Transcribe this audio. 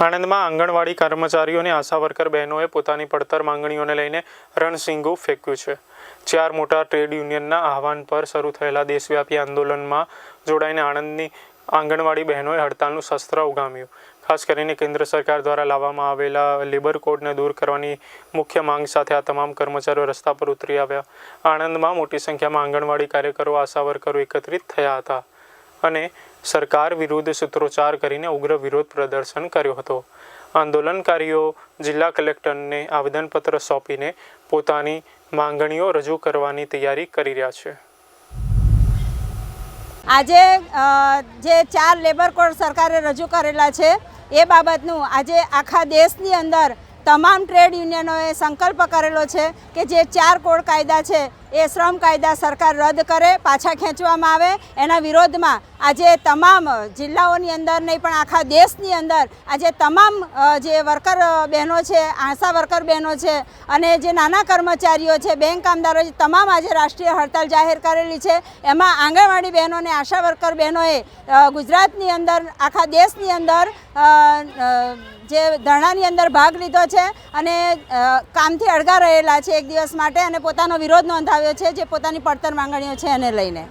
આણંદમાં આંગણવાડી કર્મચારીઓ અને આશા વર્કર બહેનોએ પોતાની પડતર માંગણીઓને લઈને રણસિંગો ફેંક્યું છે. ચાર મોટા ટ્રેડ યુનિયનના આહવાન પર શરૂ થયેલા દેશવ્યાપી આંદોલનમાં જોડાઈને આણંદની આંગણવાડી બહેનોએ હડતાલનું શસ્ત્ર ઉગામ્યું. ખાસ કરીને કેન્દ્ર સરકાર દ્વારા લાવવામાં આવેલા લેબર કોડને દૂર કરવાની મુખ્ય માંગ સાથે આ તમામ કર્મચારીઓ રસ્તા પર ઉતરી આવ્યા. આણંદમાં મોટી સંખ્યામાં આંગણવાડી કાર્યકરો આશા વર્કરો એકત્રિત થયા હતા. અને સરકાર વિરુદ્ધ સૂત્રોચ્ચાર કરીને ઉગ્ર વિરોધ પ્રદર્શન કર્યો હતો. આંદોલનકારીઓ જિલ્લા કલેક્ટરને આવેદનપત્ર સોંપીને પોતાની માંગણીઓ રજૂ કરવાની તૈયારી કરી રહ્યા છે. આજે જે ચાર લેબર કોડ સરકારે રજૂ કરેલા છે, એ બાબતનું આજે આખા દેશની અંદર તમામ ટ્રેડ યુનિયનોએ સંકલ્પ કરેલો છે કે જે ચાર કોડ કાયદા છે, એ શ્રમ કાયદા સરકાર રદ કરે, પાછા ખેંચવામાં આવે, એના વિરોધમાં આજે તમામ જિલ્લાઓની અંદર નહીં, પણ આખા દેશની અંદર આજે તમામ જે વર્કર બહેનો છે, આશા વર્કર બહેનો છે અને જે નાના કર્મચારીઓ છે, બેંક કામદારો છે, તમામ આજે રાષ્ટ્રીય હડતાલ જાહેર કરેલી છે. એમાં આંગણવાડી બહેનો અને આશા વર્કર બહેનોએ ગુજરાતની અંદર, આખા દેશની અંદર જે ધરણાની અંદર ભાગ લીધો છે અને કામથી અળગા રહેલા છે એક દિવસ માટે અને પોતાનો વિરોધ નોંધાવ્યો છે, જે પોતાની પડતર માંગણીઓ છે એને લઈને.